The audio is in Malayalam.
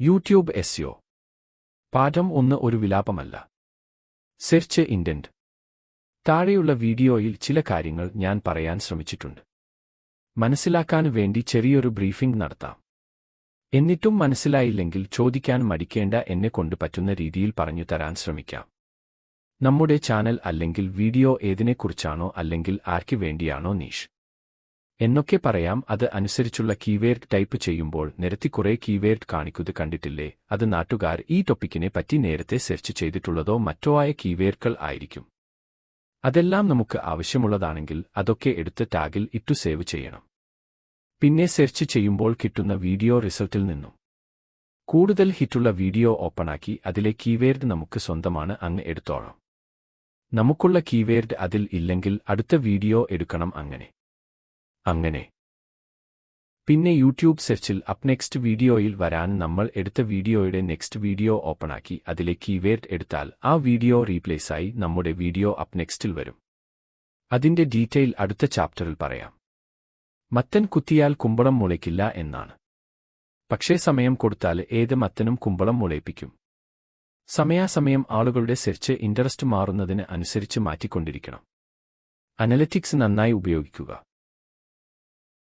യൂട്യൂബ് എസ്യോ. പാഠം ഒന്ന് ഒരു വിലാപമല്ല. Search indent. താഴെയുള്ള വീഡിയോയിൽ ചില കാര്യങ്ങൾ ഞാൻ പറയാൻ ശ്രമിച്ചിട്ടുണ്ട്. മനസ്സിലാക്കാൻ വേണ്ടി ചെറിയൊരു ബ്രീഫിംഗ് നടത്താം. എന്നിട്ടും മനസ്സിലായില്ലെങ്കിൽ ചോദിക്കാൻ മടിക്കേണ്ട എന്നെ കൊണ്ട് പറ്റുന്ന രീതിയിൽ പറഞ്ഞു തരാൻ ശ്രമിക്കാം. നമ്മുടെ ചാനൽ അല്ലെങ്കിൽ വീഡിയോ ഏതിനെക്കുറിച്ചാണോ അല്ലെങ്കിൽ ആർക്ക് വേണ്ടിയാണോ നീഷ്? എന്നൊക്കെ പറയാം അത് അനുസരിച്ചുള്ള കീവേർഡ് ടൈപ്പ് ചെയ്യുമ്പോൾ നിരത്തി കുറേ കീവേർഡ് കാണിക്കുന്നത് കണ്ടിട്ടില്ലേ? അത് നാട്ടുകാർ ഈ ടോപ്പിക്കിനെ പറ്റി നേരത്തെ സെർച്ച് ചെയ്തിട്ടുള്ളതോ മറ്റോ ആയ കീവേർഡുകൾ ആയിരിക്കും. അതെല്ലാം നമുക്ക് ആവശ്യമുള്ളതാണെങ്കിൽ അതൊക്കെ എടുത്ത് ടാഗിൽ ഇട്ടു സേവ് ചെയ്യണം. പിന്നെ സെർച്ച് ചെയ്യുമ്പോൾ കിട്ടുന്ന വീഡിയോ റിസൾട്ടിൽ നിന്നും. കൂടുതൽ ഹിറ്റുള്ള വീഡിയോ ഓപ്പണാക്കി അതിലെ കീവേർഡ് നമുക്ക് സ്വന്തമാണ് അങ്ങ് എടുത്തോളാം. നമുക്കുള്ള കീവേർഡ് അതിൽ ഇല്ലെങ്കിൽ അടുത്ത വീഡിയോ എടുക്കണം അങ്ങനെ. അങ്ങനെ. പിന്നെ യൂട്യൂബ് സെർച്ചിൽ അപ്പ് നെക്സ്റ്റ് വീഡിയോയിൽ വരാൻ നമ്മൾ എടുത്ത വീഡിയോയുടെ നെക്സ്റ്റ് വീഡിയോ ഓപ്പണാക്കി അതിലെ കീവേഡ് എടുത്താൽ ആ വീഡിയോ റീപ്ലേസായി നമ്മുടെ വീഡിയോ അപ്പ് നെക്സ്റ്റിൽ വരും. അതിന്റെ ഡീറ്റെയിൽ അടുത്ത ചാപ്റ്ററിൽ പറയാം. മത്തൻ കുത്തിയാൽ കുമ്പളം മുളയ്ക്കില്ല എന്നാണ്. പക്ഷേ സമയം കൊടുത്താൽ ഏത് മത്തനും കുമ്പളം മുളയിപ്പിക്കും. സമയാസമയം ആളുകളുടെ സെർച്ച് ഇൻട്രസ്റ്റ് മാറുന്നതിന് അനുസരിച്ച് മാറ്റിക്കൊണ്ടിരിക്കണം. അനലറ്റിക്സ് നന്നായി ഉപയോഗിക്കുക.